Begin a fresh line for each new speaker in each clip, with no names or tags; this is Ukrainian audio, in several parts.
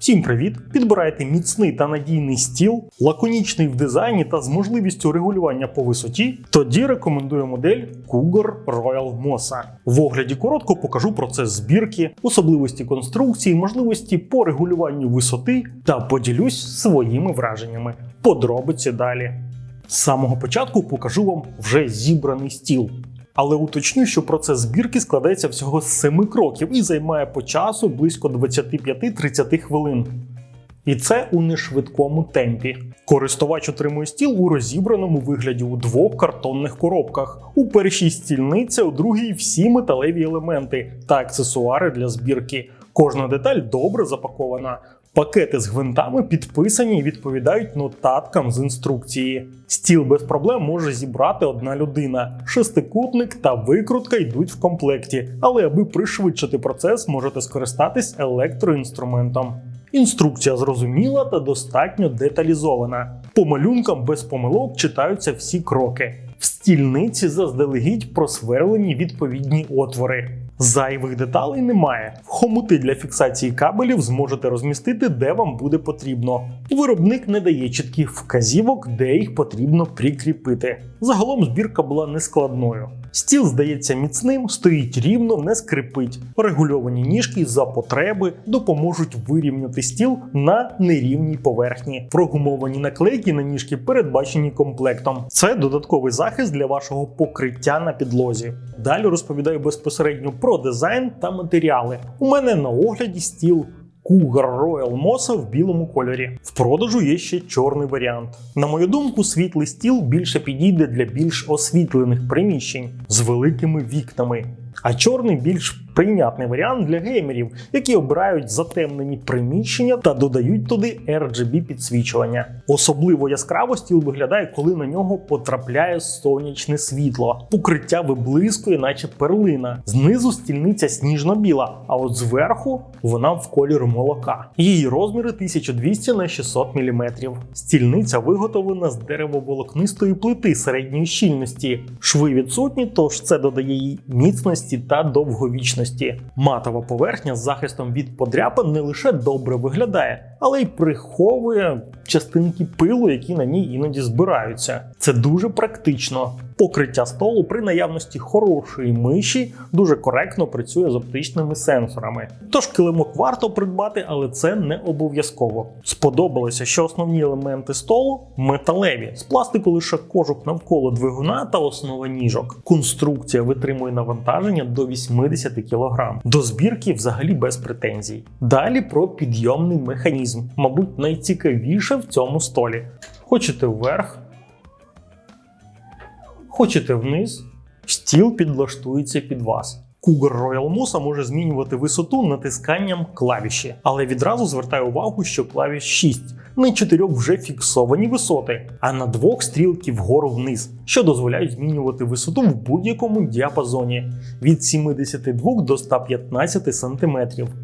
Всім привіт! Підбирайте міцний та надійний стіл, лаконічний в дизайні та з можливістю регулювання по висоті. Тоді рекомендую модель Cougar Royal Mosa. В огляді коротко покажу процес збірки, особливості конструкції, можливості по регулюванню висоти та поділюсь своїми враженнями. Подробиці далі. З самого початку покажу вам вже зібраний стіл. Але уточню, що процес збірки складається всього з 7 кроків і займає по часу близько 25-30 хвилин. І це у нешвидкому темпі. Користувач отримує стіл у розібраному вигляді у двох картонних коробках. У першій стільниця, у другій всі металеві елементи та аксесуари для збірки. Кожна деталь добре запакована. Пакети з гвинтами підписані і відповідають нотаткам з інструкції. Стіл без проблем може зібрати одна людина. Шестикутник та викрутка йдуть в комплекті, але аби пришвидшити процес, можете скористатись електроінструментом. Інструкція зрозуміла та достатньо деталізована. По малюнкам без помилок читаються всі кроки. В стільниці заздалегідь просверлені відповідні отвори. Зайвих деталей немає. Хомути для фіксації кабелів зможете розмістити, де вам буде потрібно. Виробник не дає чітких вказівок, де їх потрібно прикріпити. Загалом збірка була нескладною. Стіл здається міцним, стоїть рівно, не скрипить. Регульовані ніжки за потреби допоможуть вирівняти стіл на нерівній поверхні. Прогумовані наклейки на ніжки передбачені комплектом. Це додатковий захист для вашого покриття на підлозі. Далі розповідаю безпосередньо про дизайн та матеріали. У мене на огляді стіл Cougar Royal Mosa в білому кольорі. В продажу є ще чорний варіант. На мою думку, світлий стіл більше підійде для більш освітлених приміщень з великими вікнами. А чорний більш прийнятний варіант для геймерів, які обирають затемнені приміщення та додають туди RGB підсвічування. Особливо яскраво стіл виглядає, коли на нього потрапляє сонячне світло. Покриття виблискує, наче перлина. Знизу стільниця сніжно-біла, а от зверху вона в кольору молока. Її розміри 1200 на 600 мм. Стільниця виготовлена з деревоволокнистої плити середньої щільності. Шви відсутні, тож це додає їй міцності та довговічності. Матова поверхня з захистом від подряпин не лише добре виглядає, але й приховує частинки пилу, які на ній іноді збираються. Це дуже практично. Покриття столу при наявності хорошої миші дуже коректно працює з оптичними сенсорами. Тож килимок варто придбати, але це не обов'язково. Сподобалося, що основні елементи столу металеві, з пластику лише кожух навколо двигуна та основа ніжок. Конструкція витримує навантаження до 80 кг. До збірки взагалі без претензій. Далі про підйомний механізм, мабуть, найцікавіше в цьому столі. Хочете вверх, Хочете вниз, стіл підлаштується під вас. Cougar Royal Mosa може змінювати висоту натисканням клавіші, але відразу звертаю увагу, що клавіш 6 на 4 вже фіксовані висоти, а на двох стрілки вгору вниз, що дозволяють змінювати висоту в будь-якому діапазоні від 72 до 115 см.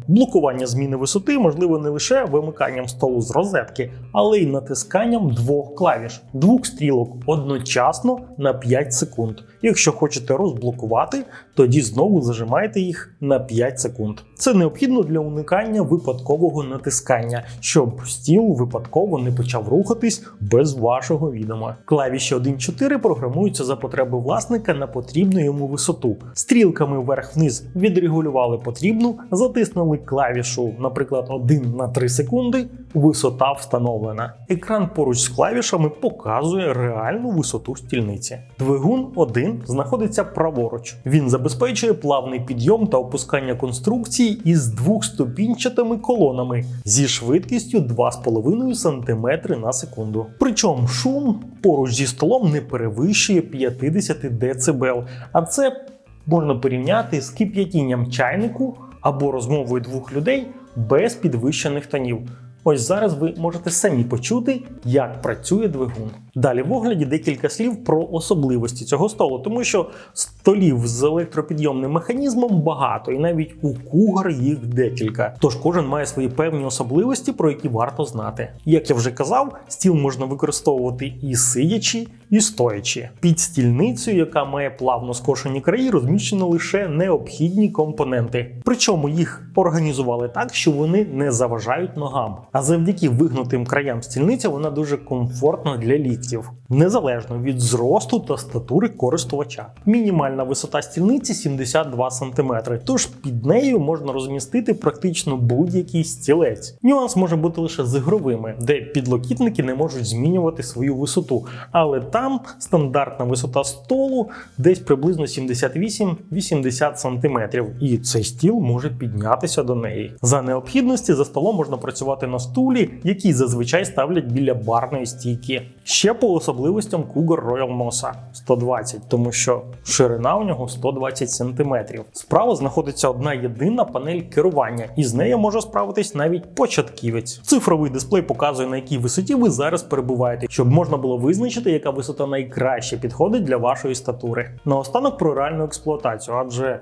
Блокування зміни висоти можливо не лише вимиканням столу з розетки, але й натисканням двох клавіш, двох стрілок одночасно на 5 секунд. Якщо хочете розблокувати, тоді знову зажимайте їх на 5 секунд. Це необхідно для уникання випадкового натискання, щоб стіл випадково не почав рухатись без вашого відома. Клавіші 1.4 програмуються за потреби власника на потрібну йому висоту. Стрілками вверх-вниз відрегулювали потрібну, затиснули клавішу, наприклад, 1 на 3 секунди. Висота встановлена. Екран поруч з клавішами показує реальну висоту стільниці. Двигун 1 знаходиться праворуч. Він забезпечує плавний підйом та опускання конструкції із двохступінчатими колонами зі швидкістю 2,5 см на секунду. Причому шум поруч зі столом не перевищує 50 дБ, а це можна порівняти з кип'ятінням чайнику або розмовою двох людей без підвищених тонів. Ось зараз ви можете самі почути, як працює двигун. Далі в огляді декілька слів про особливості цього столу, тому що столів з електропідйомним механізмом багато, і навіть у Cougar їх декілька. Тож кожен має свої певні особливості, про які варто знати. Як я вже казав, стіл можна використовувати і сидячи, і стоячи. Під стільницею, яка має плавно скошені краї, розміщено лише необхідні компоненти. Причому їх організували так, що вони не заважають ногам. А завдяки вигнутим краям стільниця вона дуже комфортна для ліктів, незалежно від зросту та статури користувача. Мінімальна висота стільниці 72 см, тож під нею можна розмістити практично будь-який стілець. Нюанс може бути лише з ігровими, де підлокітники не можуть змінювати свою висоту, але там стандартна висота столу десь приблизно 78-80 см, і цей стіл може піднятися до неї. За необхідності за столом можна працювати на стулі, який зазвичай ставлять біля барної стійки. Ще по особливостям Cougar Royal Mosa 120, тому що ширина у нього 120 см. Справа знаходиться одна єдина панель керування, і з нею може справитись навіть початківець. Цифровий дисплей показує на якій висоті ви зараз перебуваєте, щоб можна було визначити, яка висота найкраще підходить для вашої статури. Наостанок про реальну експлуатацію, адже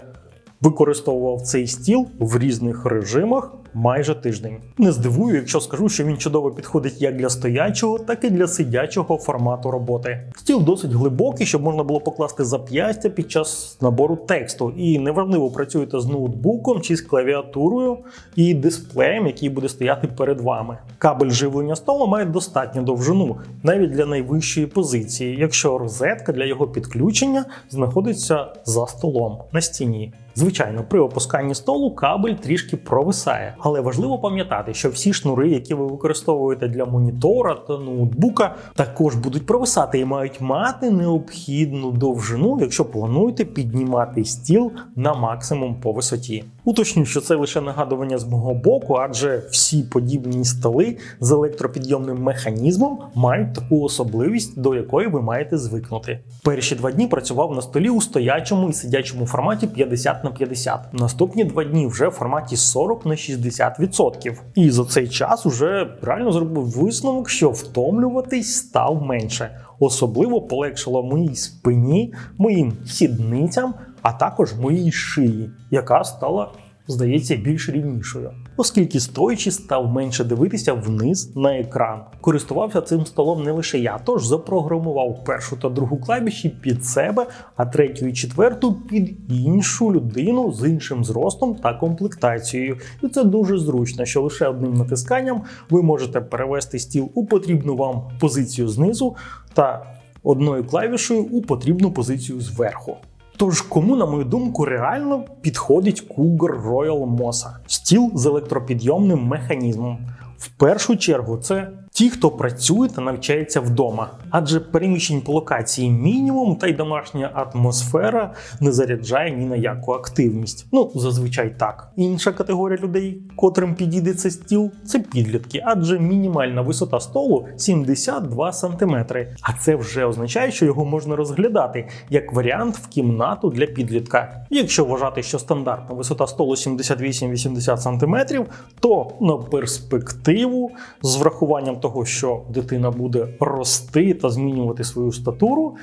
використовував цей стіл в різних режимах майже тиждень. Не здивую, якщо скажу, що він чудово підходить як для стоячого, так і для сидячого формату роботи. Стіл досить глибокий, щоб можна було покласти зап'ястя під час набору тексту, і неважливо працюєте з ноутбуком чи з клавіатурою і дисплеєм, який буде стояти перед вами. Кабель живлення столу має достатню довжину, навіть для найвищої позиції, якщо розетка для його підключення знаходиться за столом на стіні. Звичайно, при опусканні столу кабель трішки провисає, але важливо пам'ятати, що всі шнури, які ви використовуєте для монітора та ноутбука, також будуть провисати і мають мати необхідну довжину, якщо плануєте піднімати стіл на максимум по висоті. Уточню, що це лише нагадування з мого боку, адже всі подібні столи з електропідйомним механізмом мають таку особливість, до якої ви маєте звикнути. Перші два дні працював на столі у стоячому і сидячому форматі 50 на 50. Наступні два дні вже в форматі 40 на 60%. І за цей час уже реально зробив висновок, що втомлюватись став менше. Особливо полегшило моїй спині, моїм сідницям, а також моїй шиї, яка стала, здається, більш рівнішою. Оскільки стоячи став менше дивитися вниз на екран. Користувався цим столом не лише я, тож запрограмував першу та другу клавіші під себе, а третю і четверту під іншу людину з іншим зростом та комплектацією. І це дуже зручно, що лише одним натисканням ви можете перевести стіл у потрібну вам позицію знизу та одною клавішою у потрібну позицію зверху. Тож, кому, на мою думку, реально підходить Cougar Royal Mosa? Стіл з електропідйомним механізмом. В першу чергу, це ті, хто працює та навчається вдома, адже переміщень по локації мінімум, та й домашня атмосфера не заряджає ні на яку активність. Ну, зазвичай так. Інша категорія людей, котрим підійде цей стіл, це підлітки, адже мінімальна висота столу 72 см. А це вже означає, що його можна розглядати як варіант в кімнату для підлітка. Якщо вважати, що стандартна висота столу 78-80 см, то на перспективу з врахуванням того, що дитина буде рости та змінювати свою статуру.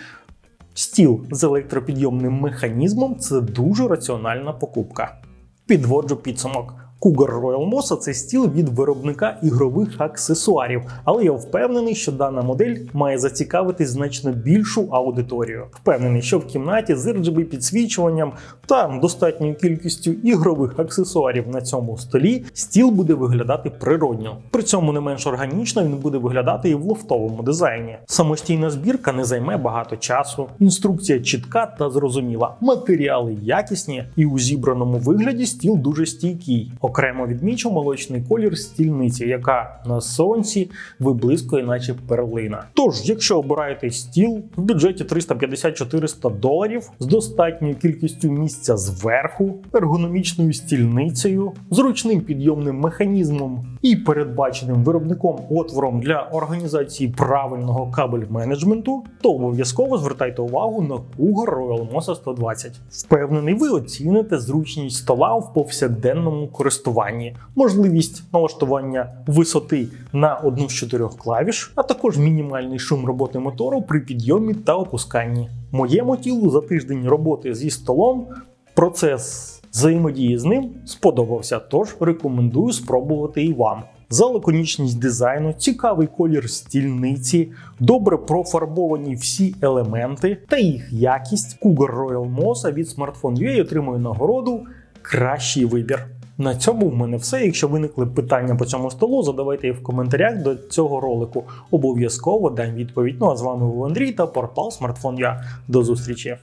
Стіл з електропідйомним механізмом це дуже раціональна покупка. Підводжу підсумок. Cougar Royal Mosa – це стіл від виробника ігрових аксесуарів, але я впевнений, що дана модель має зацікавити значно більшу аудиторію. Впевнений, що в кімнаті з RGB підсвічуванням та достатньою кількістю ігрових аксесуарів на цьому столі стіл буде виглядати природньо. При цьому не менш органічно він буде виглядати і в лофтовому дизайні. Самостійна збірка не займе багато часу. Інструкція чітка та зрозуміла. Матеріали якісні, і у зібраному вигляді стіл дуже стійкий. Окремо відмічу молочний колір стільниці, яка на сонці виблискує, наче перлина. Тож, якщо обираєте стіл в бюджеті 350-400 доларів з достатньою кількістю місця зверху, ергономічною стільницею, зручним підйомним механізмом і передбаченим виробником отвором для організації правильного кабель менеджменту, то обов'язково звертайте увагу на Cougar Royal Mosa 120. Впевнений, ви оціните зручність стола в повсякденному користуванні, можливість налаштування висоти на одну з чотирьох клавіш, а також мінімальний шум роботи мотору при підйомі та опусканні. Моєму тілу за тиждень роботи зі столом процес взаємодії з ним сподобався, тож рекомендую спробувати і вам. За лаконічність дизайну, цікавий колір стільниці, добре профарбовані всі елементи та їх якість Cougar Royal Mosa від Smartphone.ua отримує нагороду Кращий вибір. На цьому в мене все. Якщо виникли питання по цьому столу, задавайте їх в коментарях до цього ролику. Обов'язково дам відповідь. Ну а з вами був Андрій та портал Я До зустрічі!